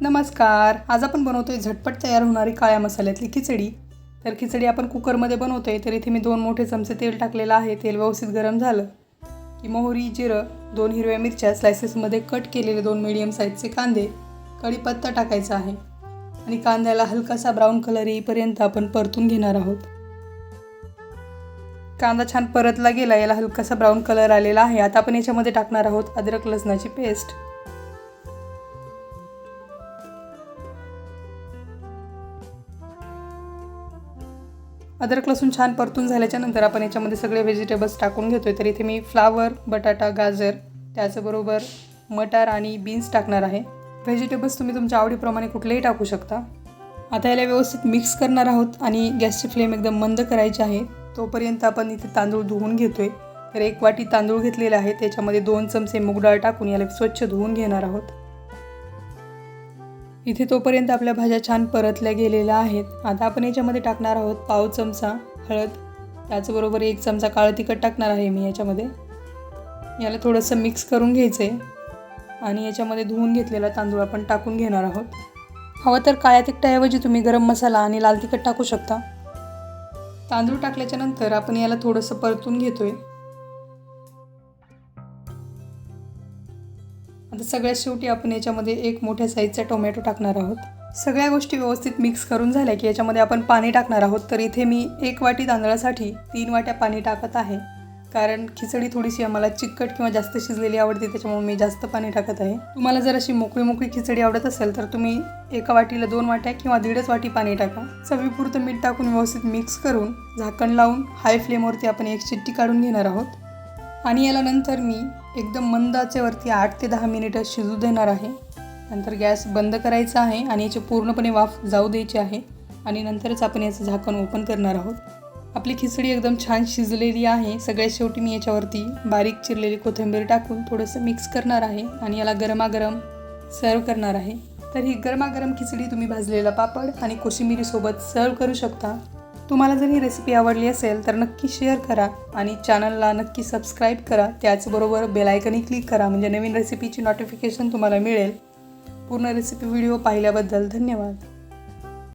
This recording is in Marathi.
नमस्कार. आज आपण बनवतो आहे झटपट तयार होणारी काळ्या मसाल्यातली खिचडी. तर खिचडी आपण कुकरमध्ये बनवतो आहे तर इथे मी दोन मोठे चमचे तेल टाकलेलं आहे. तेल व्यवस्थित गरम झालं की मोहरी जिरं दोन हिरव्या मिरच्या स्लायसेसमध्ये कट केलेले दोन मिडियम साईजचे कांदे कढीपत्ता टाकायचा आहे. आणि कांद्याला हलकासा ब्राऊन कलर येईपर्यंत आपण परतून घेणार आहोत. कांदा छान परतला गेला याला हलकासा ब्राऊन कलर आलेला आहे. आता आपण याच्यामध्ये टाकणार आहोत अद्रक लसणाची पेस्ट अद्रक लसूण छान परतून झाल्याच्यानंतर आपण याच्यामध्ये सगळे व्हेजिटेबल्स टाकून घेतोय. तर इथे मी फ्लावर बटाटा गाजर त्याचबरोबर मटार आणि बीन्स टाकणार आहे. व्हेजिटेबल्स तुम्ही तुमच्या आवडीप्रमाणे कुठलेही टाकू शकता. आता याला व्यवस्थित मिक्स करणार आहोत आणि गॅसची फ्लेम एकदम मंद करायची आहे. तोपर्यंत आपण इथे तांदूळ धुवून घेतोय. तर एक वाटी तांदूळ घेतलेले आहे. त्याच्यामध्ये दोन चमचे मूग डाळ टाकून याला स्वच्छ धुवून घेणार आहोत. इथे तोपर्यंत आपल्या भाज्या छान परतल्या गेलेल्या आहेत. आता आपण याच्यामध्ये टाकणार आहोत पाव चमचा हळद. त्याचबरोबर एक चमचा काळं तिखट टाकणार आहे मी याच्यामध्ये. याला थोडंसं मिक्स करून घ्यायचं आहे आणि याच्यामध्ये धुवून घेतलेला तांदूळ आपण टाकून घेणार आहोत. हवं तर काळ्या तिखटाऐवजी तुम्ही गरम मसाला आणि लाल तिखट टाकू शकता. तांदूळ टाकल्याच्यानंतर आपण याला थोडंसं परतून घेतो आहे आता सगळ्यात शेवटी आपण याच्यामध्ये एक मोठ्या साईजचा टोमॅटो टाकणार आहोत. सगळ्या गोष्टी व्यवस्थित मिक्स करून झाल्या की याच्यामध्ये आपण पाणी टाकणार आहोत. तर इथे मी एक वाटी तांदळासाठी तीन वाट्या पाणी टाकत आहे. कारण खिचडी थोडीशी आम्हाला चिकट किंवा जास्त शिजलेली आवडते त्याच्यामुळे मी जास्त पाणी टाकत आहे. तुम्हाला जर अशी मोकळी मोकळी खिचडी आवडत असेल तर तुम्ही एका वाटीला दोन वाट्या किंवा दीडच वाटी पाणी टाका. चवीपुरतं मीठ टाकून व्यवस्थित मिक्स करून झाकण लावून हाय फ्लेमवरती आपण एक चिट्टी काढून घेणार आहोत. आणि याला नंतर मी एकदम मंद आचेवरती आठ ते दहा मिनिटं शिजू देणार आहे. नंतर गॅस बंद करायचा आहे आणि याची पूर्णपणे वाफ जाऊ द्यायची आहे आणि नंतरच आपण याचं झाकण ओपन करणार आहोत. आपली खिचडी एकदम छान शिजलेली आहे. सगळ्यात शेवटी मी याच्यावरती बारीक चिरलेली कोथिंबीर टाकून थोडंसं मिक्स करणार आहे आणि याला गरमागरम सर्व करणार आहे. तर ही गरमागरम खिचडी तुम्ही भाजलेला पापड आणि कोशिंबिरीसोबत सर्व करू शकता. तुम्हाला जर ही रेसिपी आवडली असेल तर नक्की शेअर करा आणि चॅनलला नक्की सबस्क्राईब करा. त्याचबरोबर बेलायकनही क्लिक करा म्हणजे नवीन रेसिपीची नोटिफिकेशन तुम्हाला मिळेल. पूर्ण रेसिपी व्हिडिओ पाहिल्याबद्दल धन्यवाद.